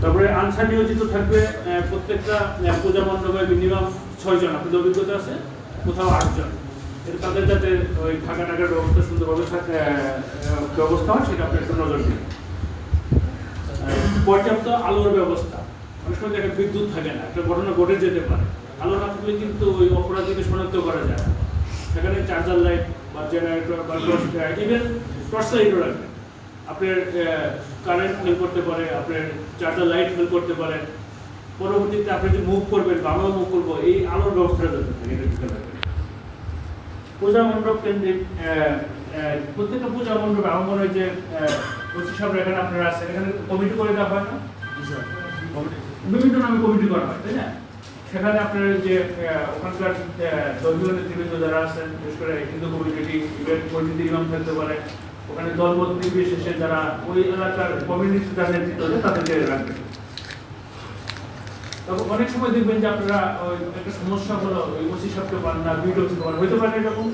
তারপরে আনসার নিয়োজিত থাকবে প্রত্যেকটা পূজা মণ্ডপে মিনিমাম ছয়জন। আপনাদের অভিজ্ঞতা আছে? কোথাও আটজন। এটা তাদের যাতে ওই থাকা টাকার ব্যবস্থা সুন্দরভাবে ব্যবস্থা হয়, সেটা আপনি একটু নজর দিন। পর্যাপ্ত আলোর ব্যবস্থা। অনেক সময় দেখেন বিদ্যুৎ থাকে না, একটা ঘটনা ঘটে যেতে পারে। আলো না থাকলে কিন্তু ওই অপরাধীকে শনাক্ত করা যায় সেখানে চার্জার লাইট বা জেনারেটর বা ইভেন টর্চ লাইটও রাখবেন আপনার কারেন্ট ফেল করতে পারে আপনার চার্জার লাইট ফেল করতে পারে। পরবর্তীতে আপনি যে মুভ করবেন বা আমরাও মুভ করব এই আলোর ব্যবস্থাটা যাতে থাকে এটা খেয়াল রাখবেন পূজা মণ্ডপ কেন্দ্রিক প্রত্যেকটা পূজা মণ্ডপে আমার মনে হয় যে সব এখানে আপনারা আছেন এখানে কমিটি করে দেওয়া হয় না? বিভিন্ন নামে কমিটি করা হয় তাই না? সেখানে আপনার যে ওখানকার ধর্মীয় নেতৃবৃন্দ যারা আছেন বিশেষ করে হিন্দু কমিউনিটি ইভেন মসজিদ ইমাম থাকতে পারে ওখানে দলমত নির্বিশেষে যারা ওই এলাকার কমিউনিটি যারা নেতৃত্ব দেয় তাদেরকে রাখবে তখন অনেক সময় দেখবেন যে আপনারা একটা সমস্যা হলো, ওই ওসি সাহেবকে পান না, বিডিও পান হইতে পারে এরকম।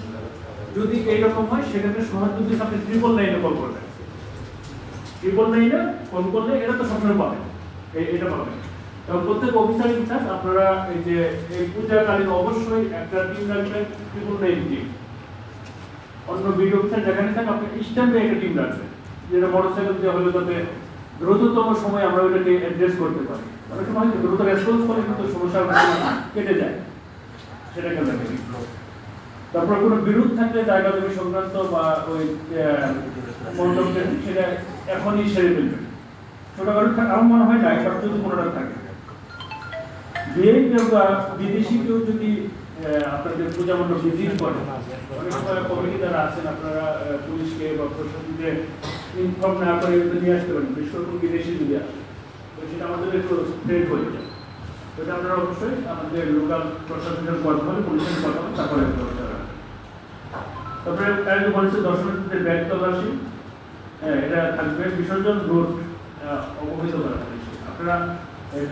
যদি এইরকম হয় সেক্ষেত্রে সহায়তা দিতে আপনি ট্রিপল নাইনে কল করবেন। ট্রিপল নাইনে কল করলে এটা তো সবসময় পাবেন এটা পাবেন এবং প্রত্যেক অফিসার ইনচার্জ আপনারা এই যে, এই পূজাকালীন অবশ্যই একটা টিম রাখবেন ট্রিপল নাইন টিম অন্য ভিডিও অফিসার যেখানে থাকে আপনি স্ট্যাম্পে একটা টিম রাখবেন যেটা মোটরসাইকেল দিয়ে হলে তাতে দ্রুততম সময় আমরা ওইটাকে অ্যাড্রেস করতে পারি। অনেক সময় দ্রুত রেসপন্স করে, কিন্তু সমস্যার কেটে যায়। সেটা কেন রাখবেন তারপর কোনো বিরোধ থাকলে জায়গা জমি সংক্রান্ত বা ওই মণ্ডপে সেটা এখনই সেরে ফেলবেন ছোটখাটো থাক- আমার মনে হয় না যদি কোনোটা থাকে। বিদেশি কেউ যদি আপনাদের পূজা মণ্ডপ ভিজিট করে অনেক সময় কমিটি যারা আছেন আপনারা পুলিশকে বা প্রশাসনকে ইনফর্ম না করে নিয়ে আসতে পারেন বিশেষ করে কোনো বিদেশি যদি আসে তো সেটা আমাদের একটু স্প্রেড হয়ে যায়। তো এটা আপনারা অবশ্যই আমাদের লোকাল প্রশাসনের কথা পুলিশের কথা তারপরে। তারপরে আরেকটু বলেছে দর্শনার্থীদের ব্যাগ তল্লাশি হ্যাঁ, এটা থাকবে। বিসর্জন রোড অবহিত করা হয়েছে। আপনারা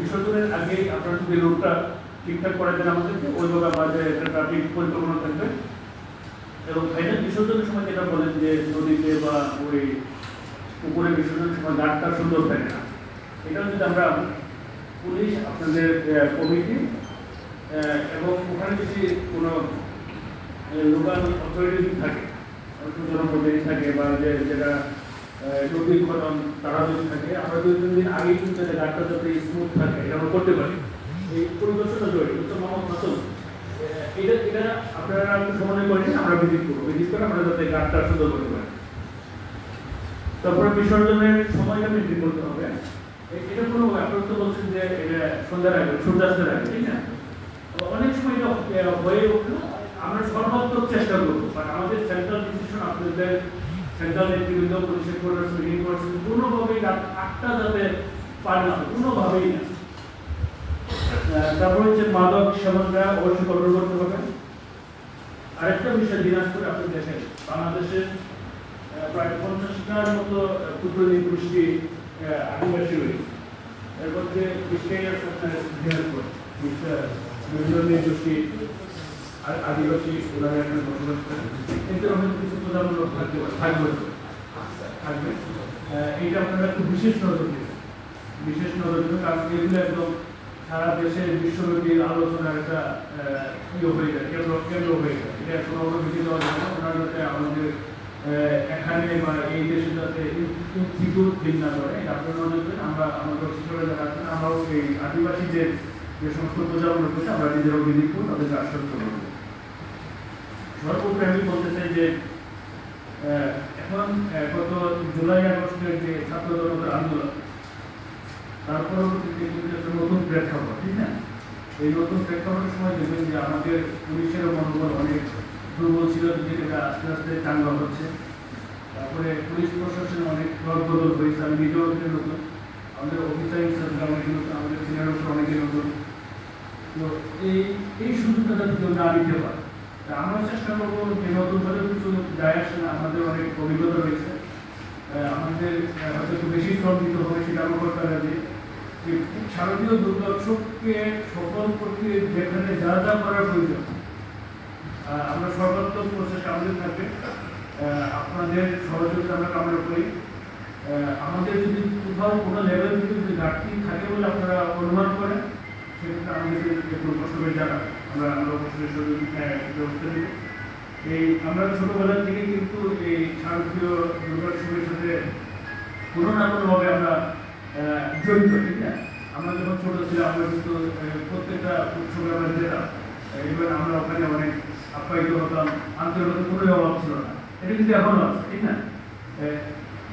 বিসর্জনের আগে আপনারা যদি রোডটা ঠিকঠাক করে দেন আমাদেরকে, ওইভাবে আমাদের একটা ট্রাফিক পরিকল্পনা থাকবে। এবং ফাইনাল বিসর্জনের সময় যেটা বলেন যে নদীতে বা ওই পুকুরে বিসর্জনের সময় ঘাটটা সুন্দর থাকে না। এটা যদি আমরা পুলিশ, আপনাদের কমিটি এবং ওখানে যদি কোনো লোকাল অথরিটি থাকে জনপ্রতিনিধি থাকে বা যে যেটা নদীর খনন, তারা যদি থাকে, আমরা দুই তিন দিন আগেই কিন্তু যে গাড়িটা যাতে স্মুথ থাকে, এটা আমরা করতে পারি। তারপরে বিসর্জনের সময়টা করতে হবে। এটা কোনো তো বলছেন যে এটা সন্ধ্যার আগে, সূর্যাস্তের আগে, ঠিক না অনেক সময় এটা হয়ে উঠল, আমরা সর্বাত্মক চেষ্টা করব বাট আমাদের সেন্ট্রাল ডিসিশন আপনাদের সেন্ট্রাল নেতৃবৃন্দ মিটিং কোনোভাবেই আটটা যাতে পার না কোনোভাবেই না। তারপর হচ্ছে মাদক সেবনটা অবশ্যই কন্ট্রোল করতে হবে। আরেকটা বিষয় দিনাজপুরে আপনি দেখেন বাংলাদেশের প্রায় পঞ্চাশটার মতো ক্ষুদ্র নিগোষ্ঠী আহ, আদিবাসী রয়েছে এর মধ্যে বিশটাই আপনার দিনাজপুর বিভিন্ন নিগোষ্ঠী আদিবাসী এখানে বসবাস করে। কিন্তু আমাদের কিছু প্রধানমূলক থাকবে। থাকবে। থাকবে এইটা আপনারা একটু বিশেষ নজর দেবেন। বিশেষ নজর দেবেন কারণ এগুলো একদম সারা দেশের বিশ্বব্যাপী আলোচনার একটা ইয়ে হয়ে যায়, কেন্দ্র কেন্দ্র হয়ে যায়। এটা কোনো অনুমতি দেওয়া যাবে না। ওনারা যাতে আমাদের এখানে বা এই দেশে যাতে ইনস্টিটিউট দিন না করে আপনারা নজর আমরা, আমাদের শিক্ষকরা যারা আছেন, আমরাও এই আদিবাসীদের যে সমস্ত প্রচারণা করছে আমরা নিজেরাও ভিজিট করব তাদেরকে আশ্বস্ত করব সর্বোপরি আমি বলতে চাই যে এখন গত জুলাই আগস্টের যে ছাত্র জনতার আন্দোলন তার পরবর্তীতে কিন্তু একটা নতুন প্রেক্ষাপট ঠিক না? এই নতুন প্রেক্ষাপটের সময় দেখবেন যে আমাদের পুলিশের মনোবল অনেক দুর্বল ছিল যেটা আস্তে আস্তে চাঙ্গা হচ্ছে। তারপরে পুলিশ প্রশাসনে অনেক রদবদল হয়েছে, আমি নিজেও নতুন। আমাদের অফিসার হিসাবে অনেকে নতুন, আমাদের সিনিয়র অফিসার অনেকে নতুন। তো এই এই সুযোগটা যাতে কেউ না নিতে পারে। আমরা চেষ্টা করব যে নতুন ভাবে কিছু যায় আসে না, আমাদের অনেক অভিজ্ঞতা রয়েছে। আমাদের হয়তো বেশি শ্রম দিতে হবে, সেটা আমরা করতে যে শারদীয় দুর্গোৎসবকে সফল করতে যেখানে যা যা করার প্রয়োজন। আমরা সর্বাত্মক প্রচেষ্টা আমাদের আহ, আপনাদের সহযোগিতা আমরা কামনা করি। আমাদের যদি কোথাও কোনো লেভেল থেকে যদি ঘাটতি থাকে আমাদেরকে একটু কষ্ট করে জানা আমরা আমরা অবশ্যই ব্যবস্থা নেব। এই আমরা ছোটবেলা থেকে কিন্তু এই শারদীয় দুর্গোৎসবের সাথে কোনো না কোনোভাবে আমরা জড়িত, ঠিক না? আমরা যখন ছোট ছিলাম, আমরা প্রত্যেকটা উৎসবে আমরা যেতাম। এবার আমরা ওখানে অনেক আপ্যায়িত হতাম আন্তর্জাতিক কোনো অভাব ছিল না। এটা কিন্তু এখনও আছে, ঠিক না?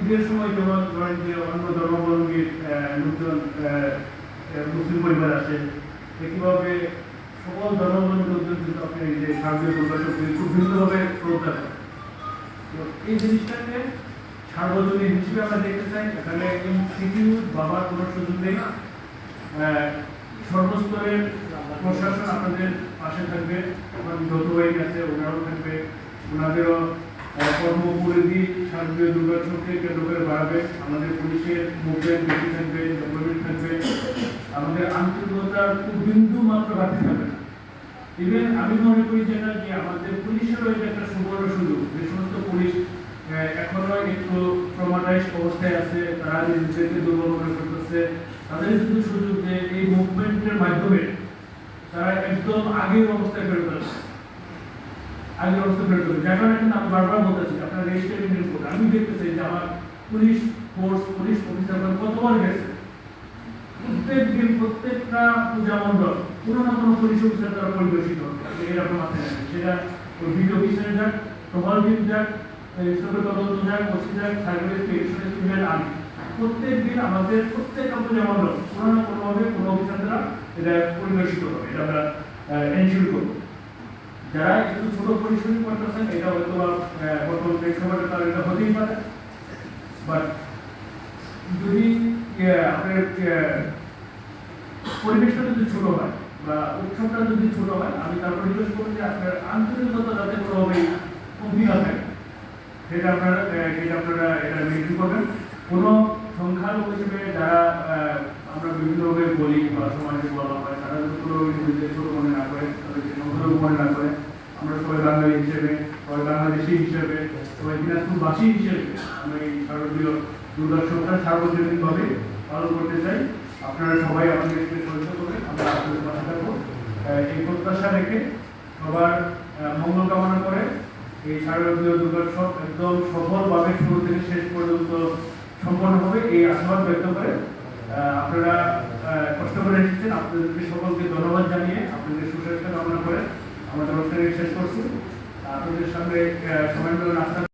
ঈদের সময় যেমন ধরেন যে অন্য ধর্মাবলম্বীর লোকজন মুসলিম পরিবার আসে একইভাবে সকল ধর্মাবলম্বী লোকজন কিন্তু আপনি যে শারদীয় দুর্গাশক্তি খুব ভিন্নভাবে শ্রদ্ধা তো এই জিনিসটাকে সার্বজনীন হিসেবে আমরা দেখতে চাই এখানে ইনস্টিটিউট বাবার কোনো সুযোগ নেই। সর্বস্তরের প্রশাসন আপনাদের পাশে থাকবে এবং যত বাইক আছে ওনারাও থাকবে। ওনাদেরও কর্মপরিধি শারদীয় দুর্গোৎসবকে কেন্দ্র করে বাড়াবে। আমাদের পুলিশের মুভমেন্ট বেশি থাকবে ডেভেলপমেন্ট থাকবে। আমাদের আন্তরিকতার বিন্দু মাত্র ঘাটতি থাকবে না। ইভেন আমি মনে করি যেটা যে আমাদের পুলিশেরও এটা একটা সুবর্ণ সুযোগ। যে সমস্ত পুলিশ এখনও একটু ট্রমাটাইজ অবস্থায় আছে, তারা নিজেদেরকে দুর্বল মনে করতেছে। তাদের কিন্তু সুযোগ যে এই মুভমেন্টের মাধ্যমে তারা একদম আগের অবস্থায় ফেরত আসে আগের অবস্থায় ফেরত আসে যার কারণে কিন্তু আমি বারবার বলতেছি, আপনার রেজিস্ট্রেশন রিপোর্ট আমি দেখতেছি যে আমার পুলিশ ফোর্স পুলিশ অফিসার কতবার গেছে। প্রত্যেক দিন প্রত্যেকটা পূজা মণ্ডল কোনো না কোনো পুলিশ অফিসার দ্বারা পরিবেশিত। এরকম রাখবেন সেটা ওই ভিডিও অফিসারে যাক টহল টিম যাক প্রত্যেক দিন আমাদের দ্বারা এটা পরিবেশিত এটা আমরা ছোট এটা হয়তো তার এটা হতেই পারে। আপনার পরিবেশটা যদি ছোট হয় বা উৎসবটা যদি ছোট হয়, আমি তারপর রিকোয়েস্ট করব যে আপনার আন্তরিকতা যাতে কোনোভাবেই না থাকে। সেটা আপনারা সেটা আপনারা এটা মেনটেন করবেন। কোনো সংখ্যালঘু হিসেবে যারা আমরা বিভিন্নভাবে বলি বা সমাজে বলা হয়, তারা যদি কোনো নিজেদের ছোট মনে না করে তাদেরকে সংখ্যালঘু মনে না করে, আমরা সবাই বাঙালি হিসেবে, সবাই বাংলাদেশি হিসেবে, সবাই দিনাজপুরবাসী হিসেবে আমরা এই শারদীয় দুর্গোৎসবটা সার্বজনীনভাবে পালন করতে চাই। আপনারা সবাই আমাদেরকে সহযোগিতা করবেন, আমরা আপনাদের পাশে থাকব। এই প্রত্যাশা রেখে সবার মঙ্গল কামনা করে এই শারদীয় দুর্গোৎসব একদম সফলভাবে শুরু থেকে শেষ পর্যন্ত সম্পন্ন হবে এই আশীর্বাদ ব্যক্ত করে আপনারা কষ্ট করে এসেছেন। আপনাদেরকে সকলকে ধন্যবাদ জানিয়ে আপনাদের সুস্বাস্থ্য কামনা করে আমাদের অনুষ্ঠানে শেষ করছি। আপনাদের সঙ্গে নাস্তা